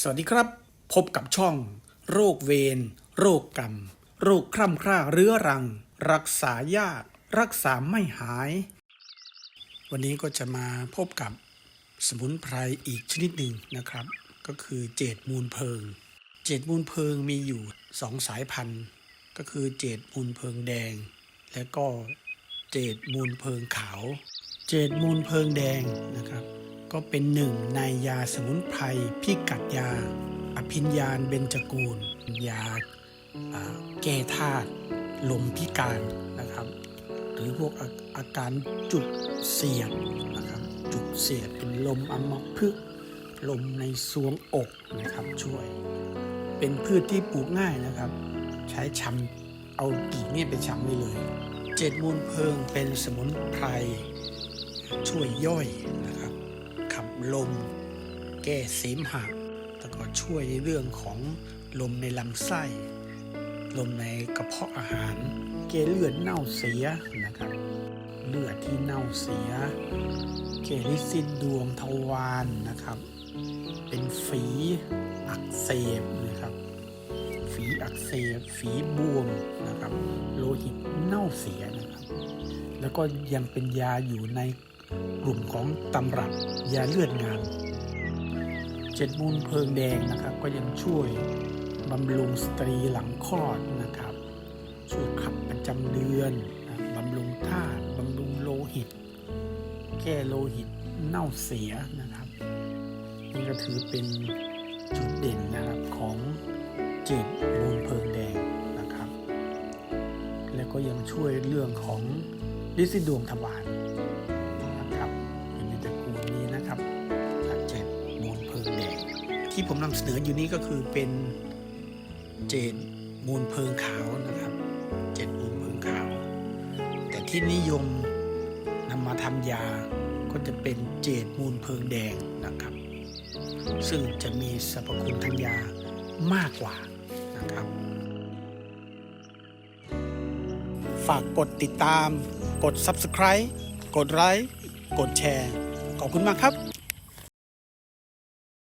สวัสดีครับ พบกับช่อง โรคเวรโรคกรรม โรคคร่ำคร่าเรื้อรัง รักษายาก รักษาไม่หาย วันนี้ก็จะมาพบกับสมุนไพรอีกชนิดหนึ่งนะครับ ก็คือเจดมูลเพิง เจดมูลเพิงมีอยู่สองสายพันธุ์ ก็คือเจดมูลเพิงแดง และก็เจดมูลเพิงขาว เจดมูลเพิงแดงนะครับ ก็เป็นหนึ่งในยาสมุนไพรพิกัดยา อภิญญาณเบญจกูลยาอ่าแก้ธาตุลมพิการนะครับ หรือพวกอาอาการจุดเสียดนะครับจุดเสียดเป็นลมอัมพฤกลมในซวงอกนะครับช่วย เป็นพืชที่ปลูกง่ายนะครับ ใช้ชำเอากิ่เนี่ยไปชำได้เลยเจ็ดมูลเพิงเป็นสมุนไพรช่วยย่อยนะครับ ขับลม แก้เสมหะแล้วก็ช่วยในเรื่องของลมในลำไส้ ลมในกระเพาะอาหาร แก้เลือดเน่าเสียนะครับ เลือดที่เน่าเสีย แก้ลิซินดวงทวารนะครับ เป็นฝีอักเสบนะครับ ฝีอักเสบ ฝีบวมนะครับ โลหิตเน่าเสียนะครับ แล้วก็ยังเป็นยาอยู่ใน กลุ่มของตำรับยาเลือดงามเจ็ดมูลเพลิงแดงนะครับ ก็ยังช่วยบำรุงสตรีหลังคลอดนะครับ ช่วยขับประจำเดือนบำรุงธาตุบำรุงโลหิต แก้โลหิตเน่าเสียนะครับนี่ก็ถือเป็นจุดเด่นนะครับของเจ็ดมูลเพลิงแดงนะครับ และก็ยังช่วยเรื่องของลิซิดวงทวาร ที่ผมนำเสนออยู่นี้ก็คือเป็นเจดมูลเพลิงขาวนะครับ เจ็ดมูลเพลิงขาว แต่ที่นิยมนำมาทำยาก็จะเป็นเจดมูลเพลิงแดงนะครับ ซึ่งจะมีสรรพคุณทางยามากกว่านะครับ ฝากกดติดตาม กด Subscribe กดไลค์กดแชร์ ขอบคุณมากครับ